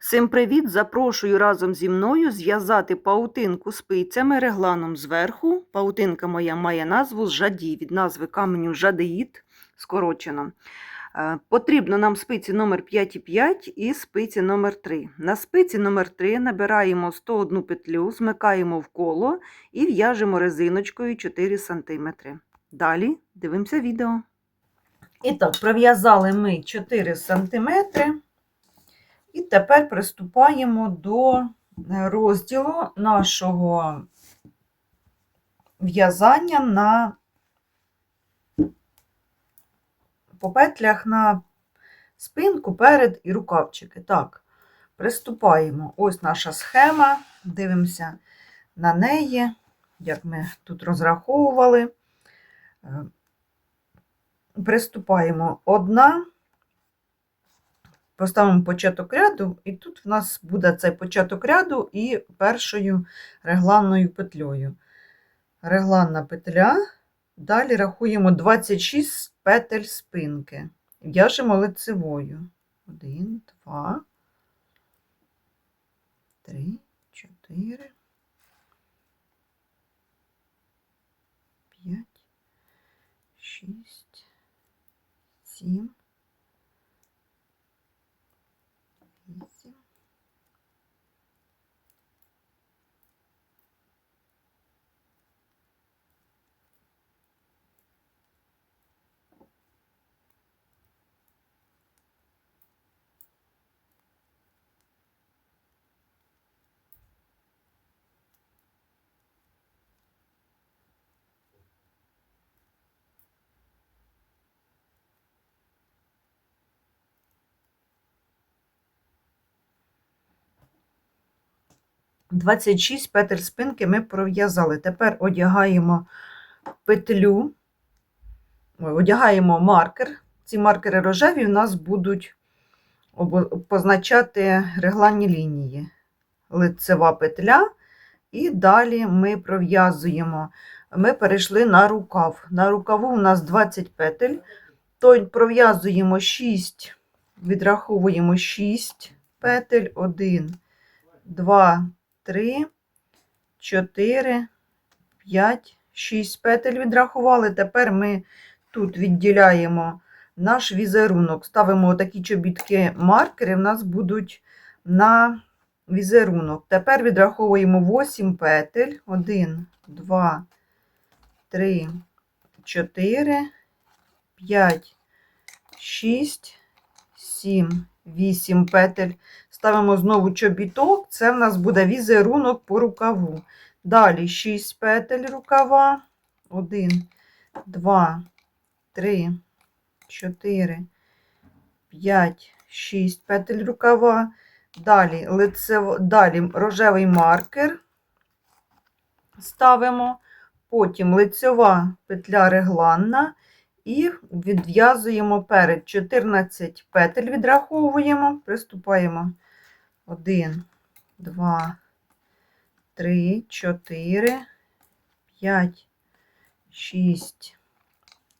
Всім привіт! Запрошую разом зі мною зв'язати паутинку спицями регланом зверху. Паутинка моя має назву жаді від назви каменю жадеїд скорочено. Е, Потрібно нам спиці номер 5,5 і спиці номер 3. На спиці номер 3 набираємо 101 петлю, змикаємо в коло і в'яжемо резиночкою 4 см. Далі дивимося відео. І так, пров'язали ми 4 см. І тепер приступаємо до розділу нашого в'язання на по петлях на спинку, перед і рукавчики. Так, приступаємо. Ось наша схема, дивимося на неї, як ми тут розраховували. Е, Приступаємо одна. Поставимо початок ряду, і тут в нас буде цей початок ряду і першою регланною петлею. Регланна петля, далі рахуємо 26 петель спинки. В'яжемо лицевою. 1, 2, 3, 4, 5, 6, 7. 26 петель спинки ми пров'язали. Тепер одягаємо петлю, одягаємо маркер. Ці маркери рожеві у нас будуть позначати регланні лінії, лицева петля. І далі ми пров'язуємо, ми перейшли на рукав. На рукаву у нас 20 петель, то пров'язуємо 6, відраховуємо 6 петель, 1, 2, 3, 4, 5, 6 петель відрахували. Тепер ми тут відділяємо наш візерунок. Ставимо такі чобітки маркери, в нас будуть на візерунок. Тепер відраховуємо 8 петель. 1, 2, 3, 4, 5, 6, 7, 8 петель. Ставимо знову чобіток, це в нас буде візерунок по рукаву. Далі 6 петель рукава. 1, 2, 3, 4, 5, 6 петель рукава. Далі, лицево, далі рожевий маркер ставимо, потім лицьова петля регланна і відв'язуємо перед 14 петель відраховуємо, приступаємо 1, 2, 3, 4, 5, 6,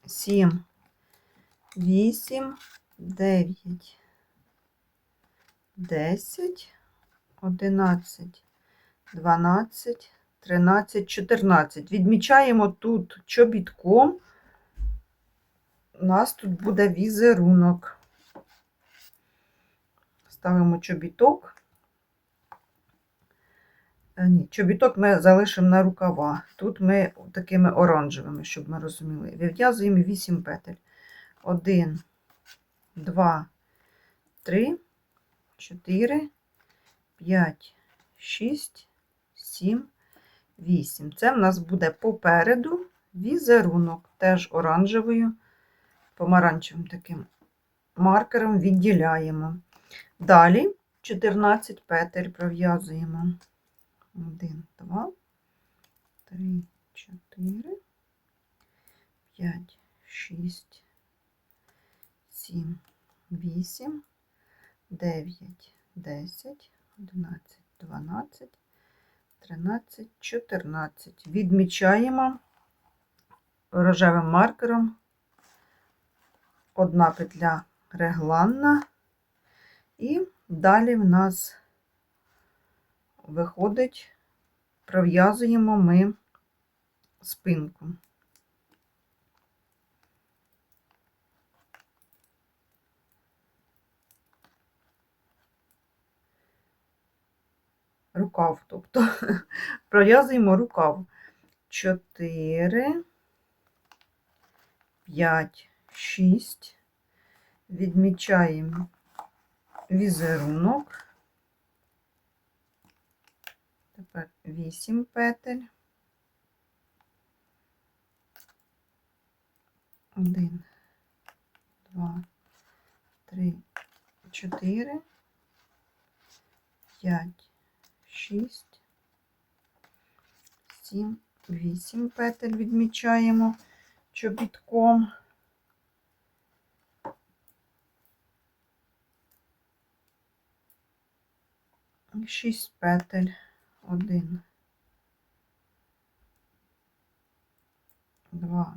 7, 8, 9, 10, 11, 12, 13, 14. Відмічаємо тут чобітком. У нас тут буде візерунок. Ставимо чобіток. Е, Ні, чобіток ми залишимо на рукава. Тут ми такими оранжевими, щоб ми розуміли. Вив'язуємо 8 петель. 1, 2, 3, 4, 5, 6, 7, 8. Це в нас буде попереду візерунок, теж оранжевою, помаранчевим таким маркером відділяємо. Далі 14 петель пров'язуємо. 1, 2, 3, 4, 5, 6, 7, 8, 9, 10, 11, 12, 13, 14. Відмічаємо рожевим маркером одна петля регланна І далі в нас виходить, пров'язуємо ми спинку. Рукав, тобто пров'язуємо рукав. 4, 5, 6. Відмічаємо візерунок. Тепер 8 петель. 1, 2, 3, 4, 5, 6, 7, 8 петель відмічаємо чобітком. 6 петель. 1, 2,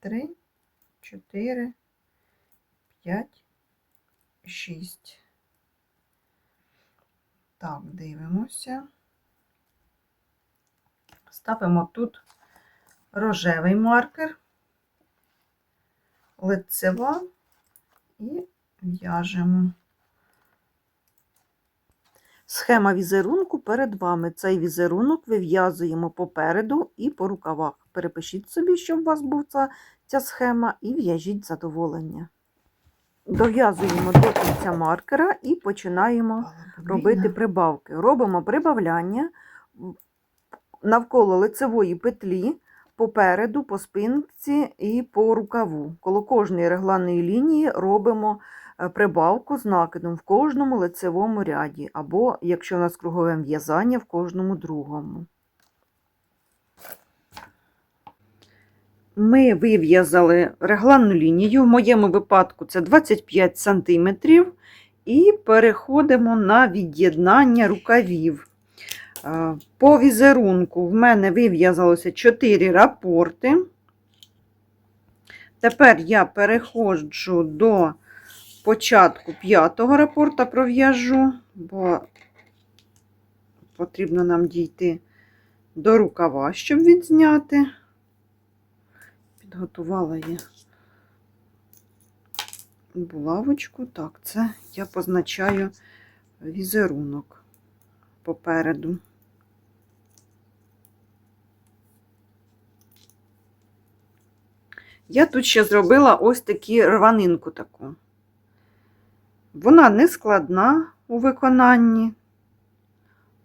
3, 4, 5, 6. Так, дивимося. Ставимо тут рожевий маркер, лицева і в'яжемо. Схема візерунку перед вами. Цей візерунок вив'язуємо попереду і по рукавах. Перепишіть собі, щоб у вас була ця, ця схема, і в'яжіть задоволення. Дов'язуємо до кінця маркера і починаємо робити прибавки. Робимо прибавляння навколо лицевої петлі, попереду, по спинці і по рукаву. Коло кожної регланної лінії робимо прибавку з накидом в кожному лицевому ряді, або, якщо у нас кругове в'язання, в кожному другому. Ми вив'язали регланну лінію, в моєму випадку це 25 см, і переходимо на від'єднання рукавів. Е, По візерунку в мене вив'язалося 4 рапорти. Тепер я переходжу до початку п'ятого рапорта, пров'яжу, бо потрібно нам дійти до рукава, щоб відзняти. Підготувала я булавочку. Так, це я позначаю візерунок попереду. Я тут ще зробила ось таку рванинку таку. Вона не складна у виконанні.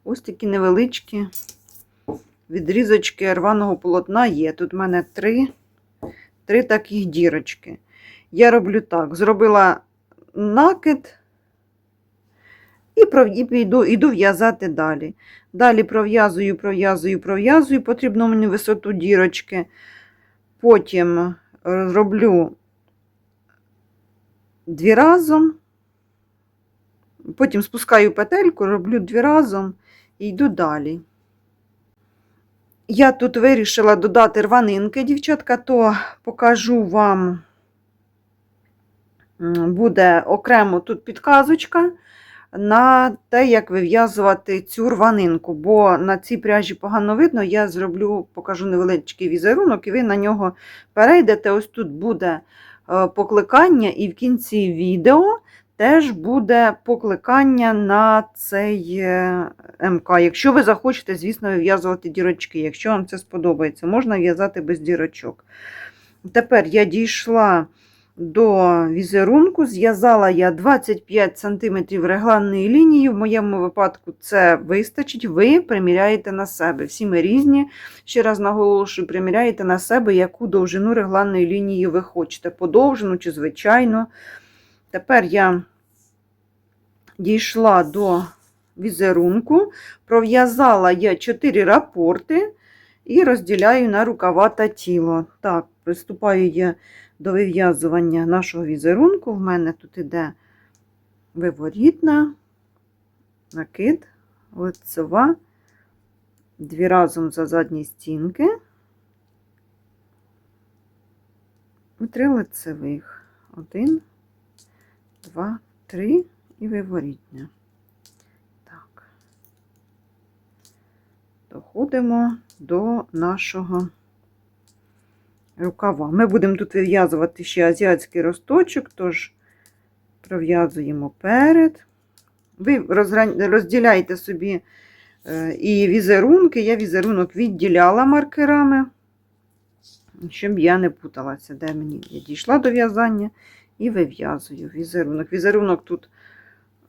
Ось такі невеличкі відрізочки рваного полотна є. Тут в мене три, три таких дірочки. Я роблю так: зробила накид і піду, іду в'язати далі. Далі пров'язую, пров'язую, пров'язую, потрібно мені висоту дірочки. Потім е, роблю дві разом. Потім спускаю петельку, роблю дві разом і йду далі. Я тут вирішила додати рванинки, дівчатка, то покажу вам, буде окремо тут підказочка на те, як вив'язувати цю рванинку, бо на цій пряжі погано видно, я зроблю, покажу невеличкий візерунок, і ви на нього перейдете. Ось тут буде е, покликання, і в кінці відео теж буде покликання на цей е, МК. Якщо ви захочете, звісно, вив'язувати дірочки. Якщо вам це сподобається, можна в'язати без дірочок. Тепер я дійшла до візерунку, зв'язала я 25 см регланної лінії. В моєму випадку це вистачить, ви приміряєте на себе. Всі ми різні. Ще раз наголошую, приміряєте на себе, яку довжину регланної лінії ви хочете, подовжену чи звичайну. Тепер я дійшла до візерунку, пров'язала я 4 рапорти і розділяю на рукава та тіло. Так, приступаю я до вив'язування нашого візерунку. В мене тут іде виворітна, накид, лицева, дві разом за задні стінки. Три лицевих. Один, два, три і виворітня. Так. Доходимо до нашого рукава. Ми будемо тут вив'язувати ще азіатський росточок, тож пров'язуємо перед. Ви розділяйте собі е, і візерунки. Я візерунок відділяла маркерами, щоб я не путалася, де мені я дійшла до в'язання і вив'язую візерунок. Візерунок тут,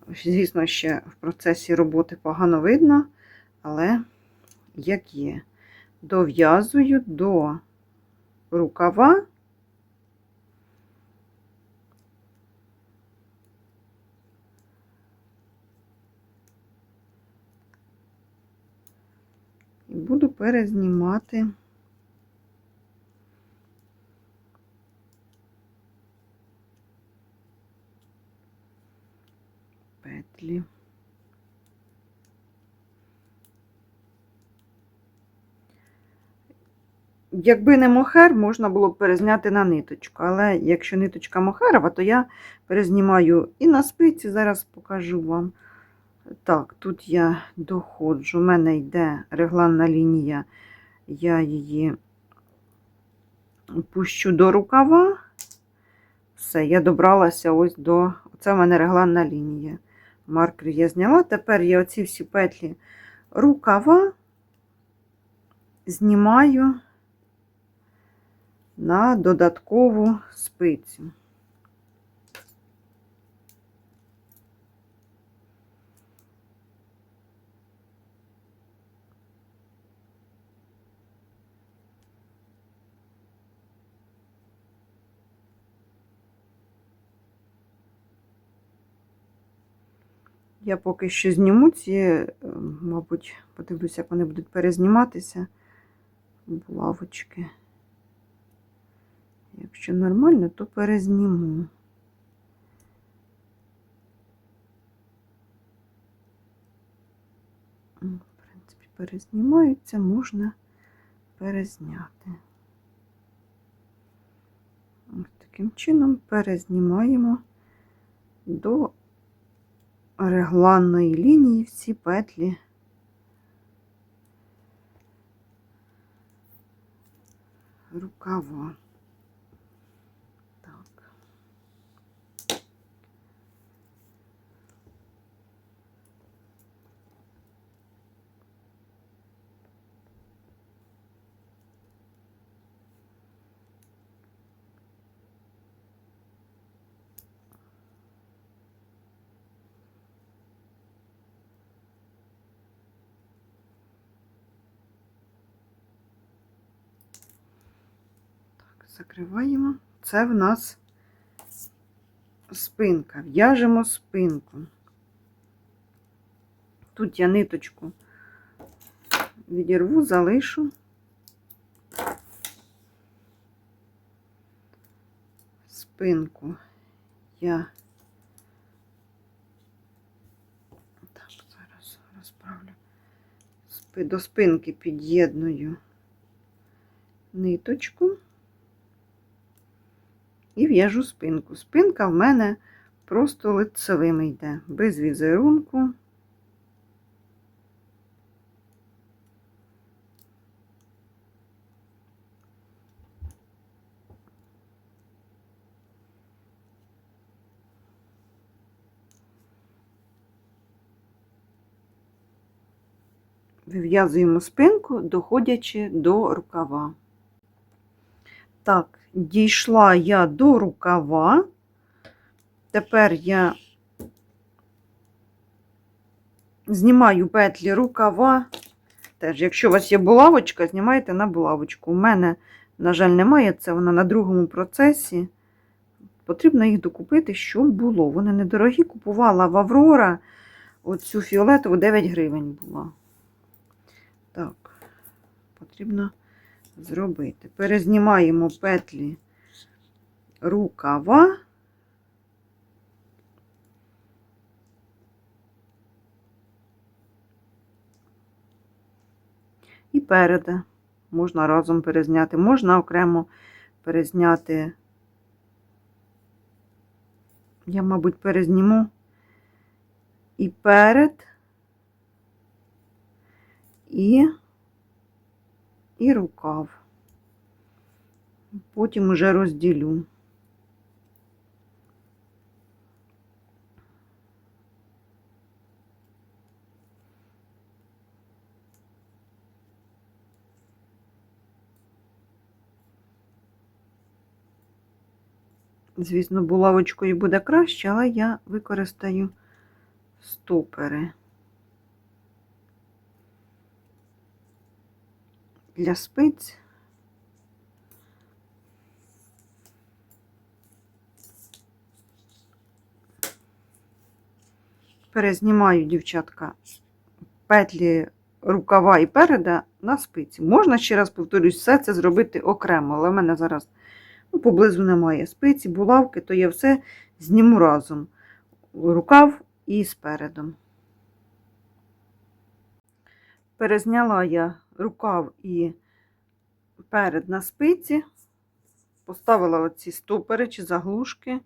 звісно, ще в процесі роботи погано видно, але як є. Дов'язую до рукава. І буду перезнімати петлі. Якби не мохер, можна було б перезняти на ниточку. Але якщо ниточка мохерова, то я перезнімаю і на спиці, зараз покажу вам. Так, тут я доходжу, у мене йде регланна лінія, я її пущу до рукава. Все, я добралася ось до. Це в мене регланна лінія. Маркер я зняла. Тепер я оці всі петлі рукава знімаю на додаткову спицю. Я поки що зніму ці, е, мабуть, подивлюся, як вони будуть перезніматися. Булавочки. Якщо нормально, то перезніму. В принципі, перезнімаються, можна перезняти. Таким чином перезнімаємо до регланної лінії всі петлі. Рукава. Так. Так, закриваємо. Це в нас спинка. В'яжемо спинку. Тут я ниточку відірву, залишу. Спинку я так, зараз розправлю. До спинки під'єдную ниточку і в'яжу спинку. Спинка в мене просто лицевими йде, без візерунку. Вив'язуємо спинку, доходячи до рукава. Так, дійшла я до рукава. Тепер я знімаю петлі рукава. Теж, якщо у вас є булавочка, знімайте на булавочку. У мене, на жаль, немає, це вона на другому процесі. Потрібно їх докупити, щоб було. Вони недорогі. Купувала в Аврора оцю фіолетову 9 гривень була. Так, потрібно зробити. Перезнімаємо петлі рукава. І переда. Можна разом перезняти, можна окремо перезняти. Я, мабуть, перезніму і перед, і, і рукав. Потім уже розділю. Звісно, булавочкою буде краще, але я використаю стопери для спиць. Перезнімаю, дівчатка, петлі рукава і переда на спиці. Можна, ще раз повторюсь, все це зробити окремо, але в мене зараз ну, поблизу немає спиці, булавки, то я все зніму разом. Рукав і спередом. Перезняла я рукав і перед на спиці, поставила оці стопери чи заглушки,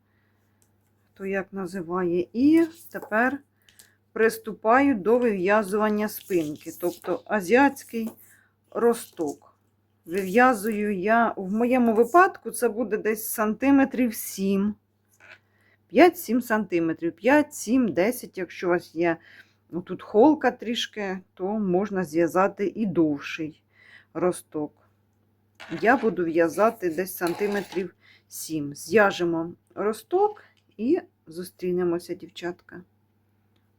хто як називає, і тепер приступаю до вив'язування спинки, тобто азіатський росток. Вив'язую я, в моєму випадку, це буде десь сантиметрів 7. 5-7 сантиметрів, 5, 7, 10, якщо у вас є тут холка трішки, то можна зв'язати і довший росток. Я буду в'язати десь сантиметрів 7. Зв'яжемо росток і зустрінемося, дівчатка.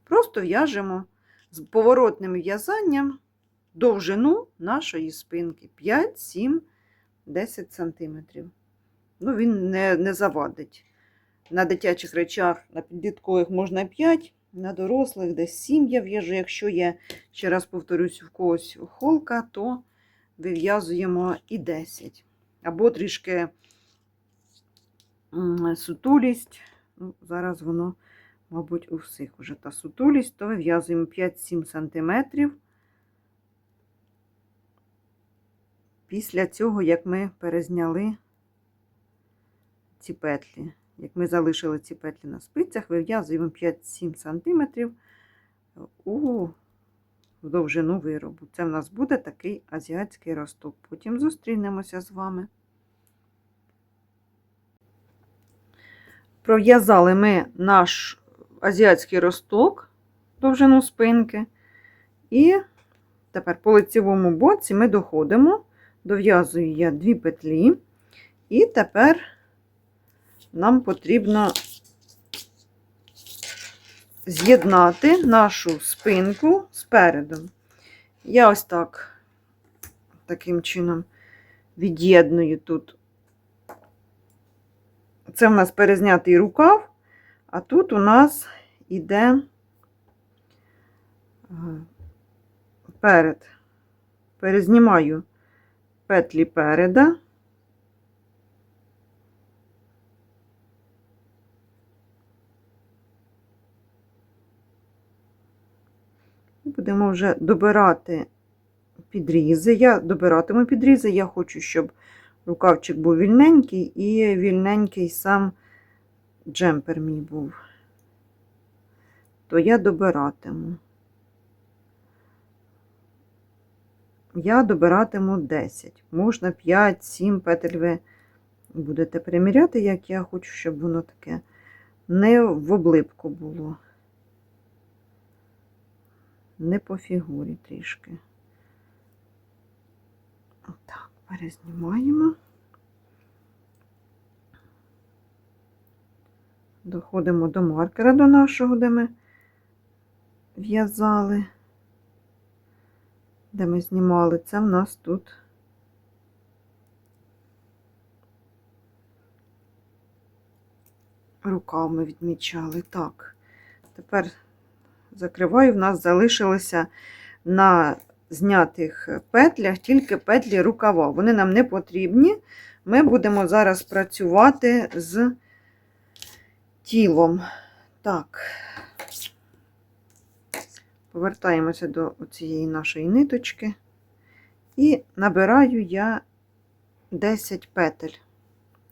Просто в'яжемо з поворотним в'язанням довжину нашої спинки 5, 7, 10 сантиметрів. Ну, він не, не завадить. На дитячих речах, на підліткових можна 5, на дорослих десь 7 я в'яжу. Якщо є, ще раз повторюсь, в когось холка, то вив'язуємо і 10. Або трішки сутулість. Ну, зараз воно, мабуть, у всіх уже та сутулість, то вив'язуємо 5-7 см. Після цього, як ми перезняли ці петлі. Як ми залишили ці петлі на спицях, вив'язуємо 5-7 см у довжину виробу. Це в нас буде такий азіатський росток. Потім зустрінемося з вами. Пров'язали ми наш азіатський росток, довжину спинки. І тепер по лицевому боці ми доходимо, дов'язую я дві петлі, і тепер нам потрібно з'єднати нашу спинку спереду. Я ось так, таким чином від'єдную тут. Це в нас перезнятий рукав, а тут у нас іде перед. Перезнімаю петлі переда. Будемо вже добирати підрізи. Я добиратиму підрізи, я хочу, щоб рукавчик був вільненький і вільненький сам джемпер мій був. То я добиратиму. Я добиратиму 10. Можна 5-7 петель ви будете приміряти, як я хочу, щоб воно таке не в облипку було не по фігурі трішки. Так, перезнімаємо. Доходимо до маркера до нашого, де ми в'язали, де ми знімали. Це в нас тут руками відмічали. Так, тепер закриваю, в нас залишилося на знятих петлях тільки петлі рукава. Вони нам не потрібні. Ми будемо зараз працювати з тілом. Так, повертаємося до цієї нашої ниточки. І набираю я 10 петель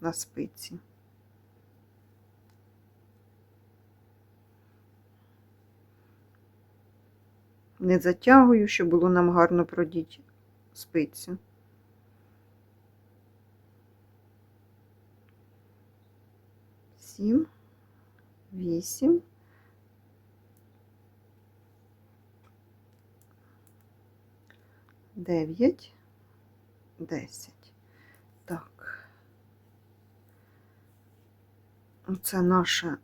на спиці. Не затягую, щоб було нам гарно продіти спицю. Сім, вісім. Дев'ять, десять. Так. Оце наша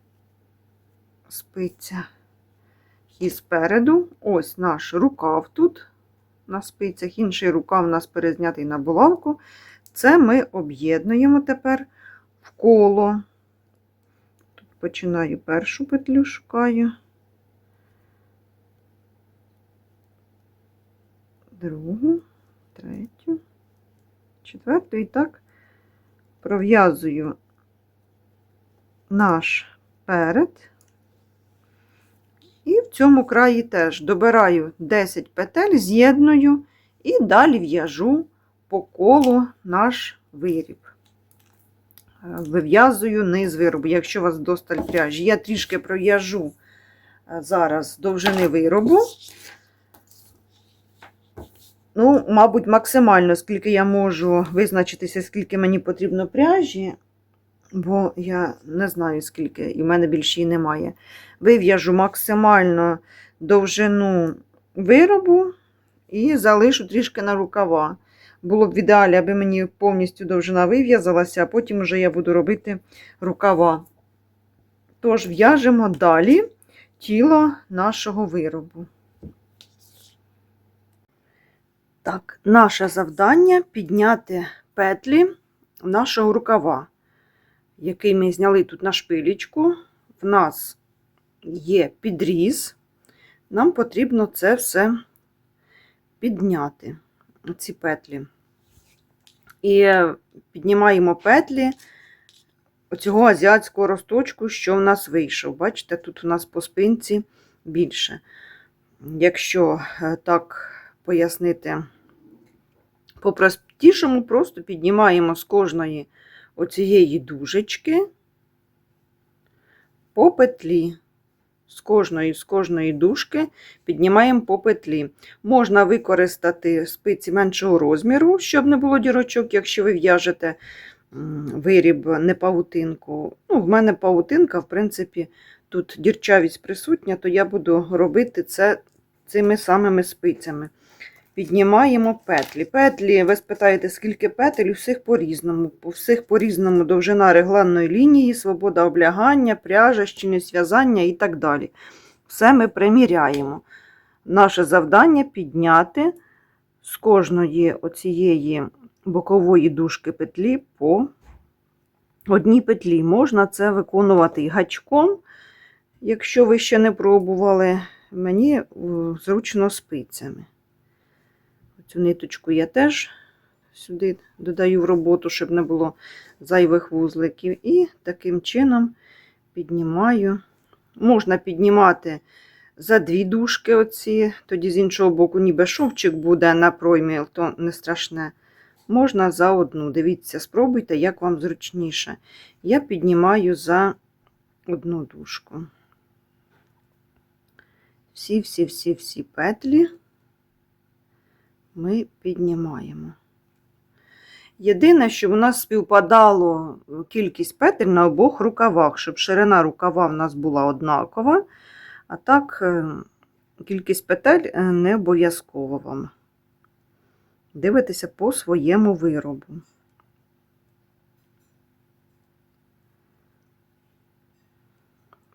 спиця і спереду. Ось наш рукав тут на спицях, інший рукав у нас перезнятий на булавку. Це ми об'єднуємо тепер в коло. Тут починаю першу петлю, шукаю. Другу, третю, четверту і так пров'язую наш перед. Цьому краї теж добираю 10 петель, з'єдную і далі в'яжу по колу наш виріб. Е, Вив'язую низ виробу, якщо у вас досталь пряжі. Я трішки пров'яжу е, зараз довжини виробу. Ну, мабуть, максимально, скільки я можу визначитися, скільки мені потрібно пряжі, бо я не знаю, скільки, і в мене більше її немає. Вив'яжу максимально довжину виробу і залишу трішки на рукава. Було б в ідеалі, аби мені повністю довжина вив'язалася, а потім вже я буду робити рукава. Тож, в'яжемо далі тіло нашого виробу. Так, наше завдання підняти петлі нашого рукава, який ми зняли тут на шпилечку. В нас є підріз. Нам потрібно це все підняти, ці петлі. І піднімаємо петлі оцього азіатського росточку, що в нас вийшов. Бачите, тут у нас по спинці більше. Якщо е, так пояснити по-простішому, просто піднімаємо з кожної оцієї дужечки по петлі. З кожної з кожної дужки піднімаємо по петлі. Можна використати спиці меншого розміру, щоб не було дірочок, якщо ви в'яжете виріб, не павутинку. Ну, В мене павутинка, в принципі, тут дірчавість присутня, то я буду робити це цими самими спицями. Піднімаємо петлі. Петлі, ви спитаєте, скільки петель, у всіх по-різному. У всіх по-різному довжина регланної лінії, свобода облягання, пряжа, щільність в'язання і так далі. Все ми приміряємо. Наше завдання підняти з кожної оцієї бокової дужки петлі по одній петлі. Можна це виконувати і гачком, якщо ви ще не пробували, мені е, зручно спицями. Цю ниточку я теж сюди додаю в роботу, щоб не було зайвих вузликів. І таким чином піднімаю. Можна піднімати за дві дужки, оці, тоді з іншого боку, ніби шовчик буде на проймі, то не страшне. Можна за одну. Дивіться, спробуйте, як вам зручніше. Я піднімаю за одну дужку. Всі-всі-всі-всі петлі ми піднімаємо. Єдине, що у нас співпадало кількість петель на обох рукавах, щоб ширина рукава в нас була однакова, а так е, кількість петель е, не обов'язково вам. Дивитися по своєму виробу.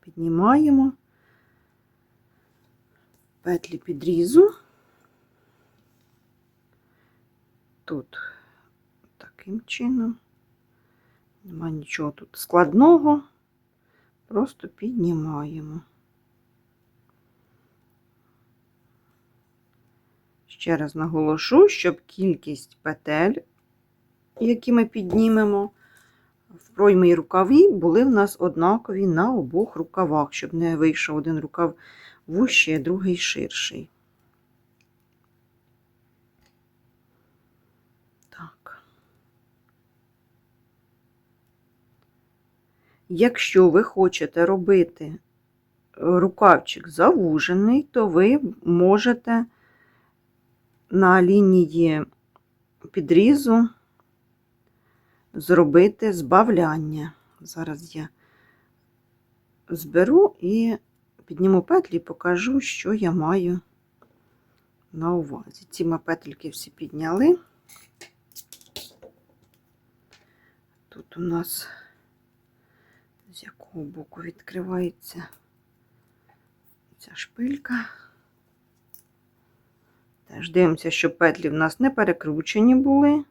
Піднімаємо петлі підрізу. Тут таким чином. Нема нічого тут складного, просто піднімаємо. Ще раз наголошу, щоб кількість петель, які ми піднімемо, в проймі рукаві були в нас однакові на обох рукавах, щоб не вийшов один рукав вущий, а другий ширший. Якщо ви хочете робити рукавчик завужений, то ви можете на лінії підрізу зробити збавляння. Зараз я зберу і підніму петлі і покажу, що я маю на увазі. Ці ми петельки всі підняли. Тут у нас з якого боку відкривається ця шпилька. Теж дивимося, щоб петлі в нас не перекручені були.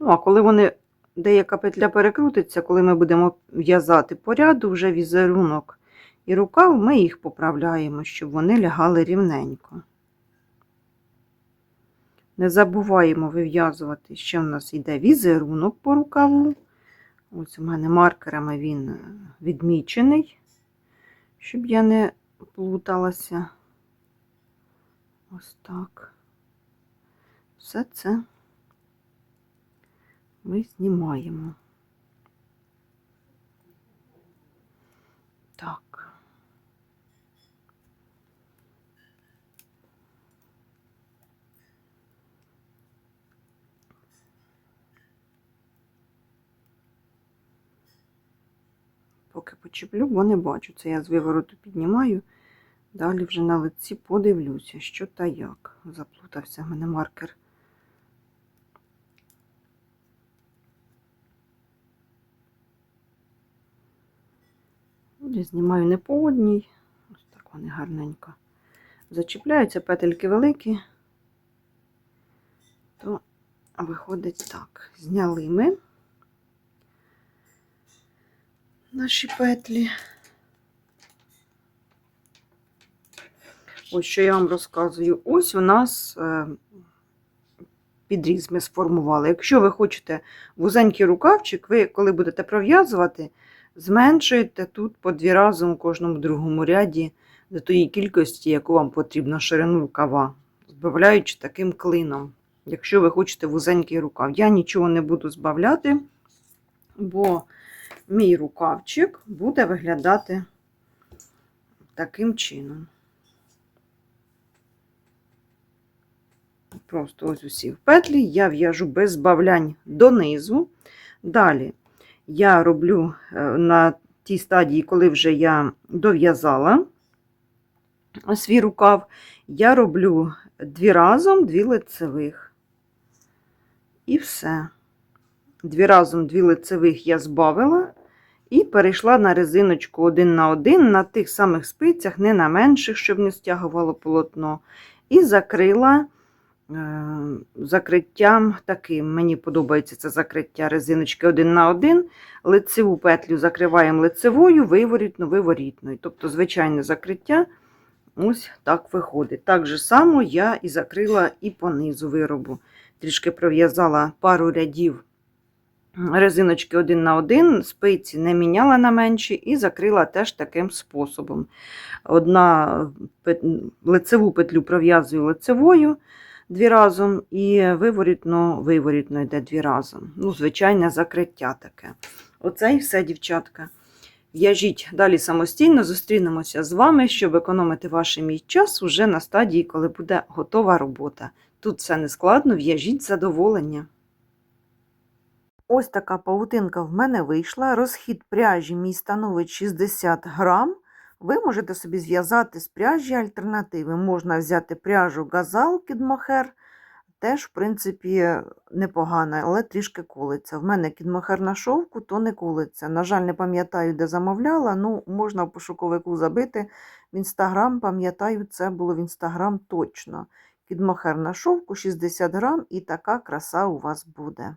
Ну, а коли вони, деяка петля перекрутиться, коли ми будемо в'язати по ряду вже візерунок і рукав, ми їх поправляємо, щоб вони лягали рівненько. Не забуваємо вив'язувати, що в нас йде візерунок по рукаву. Ось у мене маркерами він е, відмічений, щоб я не плуталася. Ось так. Все це ми знімаємо. Так. Поки почеплю, бо не бачу. Це я з вивороту піднімаю. Далі вже на лиці подивлюся, що та як. Заплутався в мене маркер. Я знімаю не по одній. Ось так вони гарненько зачіпляються, петельки великі, то виходить так. Зняли ми наші петлі. Ось що я вам розказую. Ось у нас е, підріз ми сформували. Якщо ви хочете вузенький рукавчик, ви, коли будете пров'язувати, зменшуєте тут по дві рази у кожному другому ряді до тої кількості, яку вам потрібно ширину рукава, збавляючи таким клином. Якщо ви хочете вузенький рукав, я нічого не буду збавляти, бо мій рукавчик буде виглядати таким чином. Просто ось усі в петлі, я в'яжу без збавлянь донизу. Далі я роблю е, на тій стадії, коли вже я дов'язала свій рукав, я роблю дві разом, дві лицевих. І все. Дві разом, дві лицевих я збавила і перейшла на резиночку один на один на тих самих спицях, не на менших, щоб не стягувало полотно. І закрила е, закриттям таким. Мені подобається це закриття резиночки один на один. Лицеву петлю закриваємо лицевою, виворітну, виворітною. Тобто, звичайне закриття. Ось так виходить. Так же само я і закрила і по низу виробу. Трішки пров'язала пару рядів резиночки один на один, спиці не міняла на менші і закрила теж таким способом. Одна лицеву петлю пров'язую лицевою дві разом, і виворітно виворітно йде дві разом. Ну, Звичайне закриття таке. Оце і все, дівчатка. В'яжіть далі самостійно, зустрінемося з вами, щоб економити ваш мій час уже на стадії, коли буде готова робота. Тут все не складно, в'яжіть задоволення. Ось така павутинка в мене вийшла. Розхід пряжі мій становить 60 грам. Ви можете собі зв'язати з пряжі альтернативи. Можна взяти пряжу газал кідмохер, теж, в принципі, непогана, але трішки колиться. В мене кідмохер на шовку, то не колиться. На жаль, не пам'ятаю, де замовляла. Ну, можна в пошуковику забити. В інстаграм, пам'ятаю, це було в інстаграм точно. Кідмохер на шовку 60 грам, і така краса у вас буде.